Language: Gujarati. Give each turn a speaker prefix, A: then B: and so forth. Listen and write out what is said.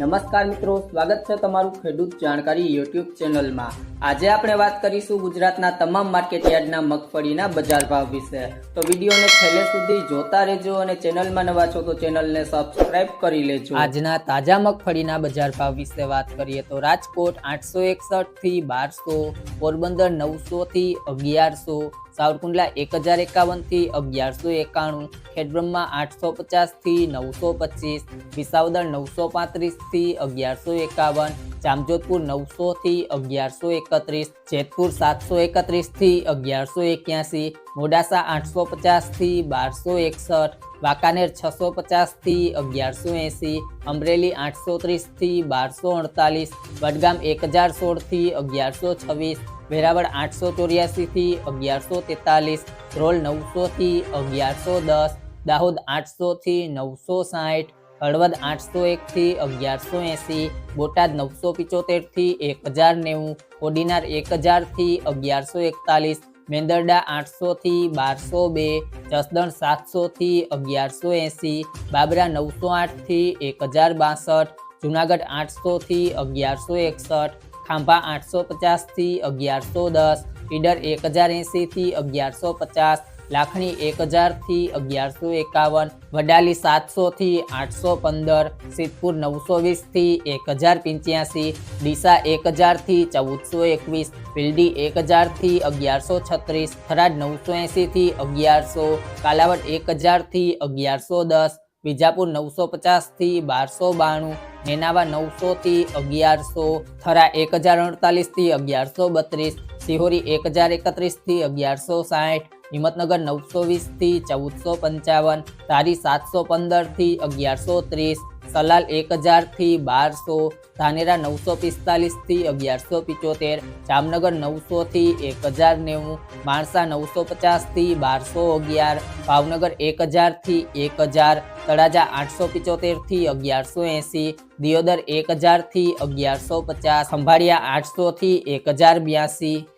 A: નમસ્કાર મિત્રો, સ્વાગત છે તમારું ખેડૂત જાણકારી યુટ્યુબ ચેનલમાં. આજે આપણે વાત કરીશું ગુજરાતના તમામ માર્કેટ યાર્ડના મગફળીના બજાર ભાવ વિશે. તો વિડીયોને છેલ્લે સુધી જોતા રહેજો અને ચેનલમાં નવા છો તો ચેનલને સબસ્ક્રાઇબ કરી લેજો. આજના તાજા મગફળીના બજાર ભાવ વિશે વાત કરીએ તો રાજકોટ આઠસો એકસઠથી બારસો, પોરબંદર નવસો થી અગિયારસો સાવરકુંડલા એક હજાર એકાવનથી અગિયારસો એકાણું, ખેડબ્રહ્મા આઠસો પચાસથી નવસો પચીસ, વિસાવદર નવસો પાંત્રીસથી અગિયારસો એકાવન જામજોધપુર નવસો થી અગિયારસો એકત્રીસ, જેતપુર સાતસો એકત્રીસથી અગિયારસો એક્યાસી, મોડાસા આઠસો પચાસથી બારસો એકસઠ, વાંકાનેર છસો પચાસથી અગિયારસો એંસી, અમરેલી આઠસો ત્રીસથી બારસો અડતાલીસ, વડગામ એક હજાર સોળથી અગિયારસો છવ્વીસ, વેરાવળ આઠસો ચોર્યાસી થી અગિયારસો તેતાલીસ ધ્રોલ નવસો થી અગિયારસો દસ, દાહોદ આઠસો થી નવસો સાઠ હળવદ આઠસો એકથી અગિયારસો એંસી, બોટાદ નવસો પિચોતેરથી એક હજાર નેવું, કોડીનાર એક હજારથી અગિયારસો એકતાલીસ, મેંદરડા આઠસોથી બારસો બે, જસદણ સાતસોથી અગિયારસો એંસી, બાબરા નવસો આઠથી એક હજાર બાસઠ, જુનાગઢ આઠસોથી અગિયારસો એકસઠ, ખાંભા આઠસો પચાસથી અગિયારસો દસ, ઈડર એક હજાર એંસીથી અગિયારસો પચાસ લાખણી એક હજારથી અગિયારસો એકાવન, વડાલી સાતસો થી આઠસો પંદર, સિદ્ધપુર નવસો વીસથી એક હજાર પંચ્યાસી, ડીસા એક હજારથી ચૌદસો એકવીસ, પીલડી એક હજારથી અગિયારસો છત્રીસ, થરાદ નવસો એંસી થી અગિયારસો, કાલાવડ એક હજારથી અગિયારસો દસ, વિજાપુર નવસો પચાસથી બારસો બાણું નેનાવા નવસો થી અગિયારસો, થરા એક હજાર અડતાલીસથી અગિયારસો બત્રીસ, સિહોરી એક હજાર એકત્રીસથી અગિયારસો સાઠ હિંમતનગર નવસો વીસથી ચૌદસો પંચાવન, ધારી સાતસો પંદરથી અગિયારસો ત્રીસ, સલાલ એક હજારથી બારસો, ધાનેરા નવસો પિસ્તાલીસથી અગિયારસો પિચોતેર, જામનગર નવસો થી એક હજાર નેવું, માણસા નવસો પચાસથી બારસો અગિયાર, ભાવનગર એક હજારથી એક હજાર, તળાજા આઠસો પિચોતેરથી અગિયારસો એંસી, દિયોદર એક હજારથી અગિયારસો પચાસ ખંભાળિયા આઠસો થી એક હજાર બ્યાસી.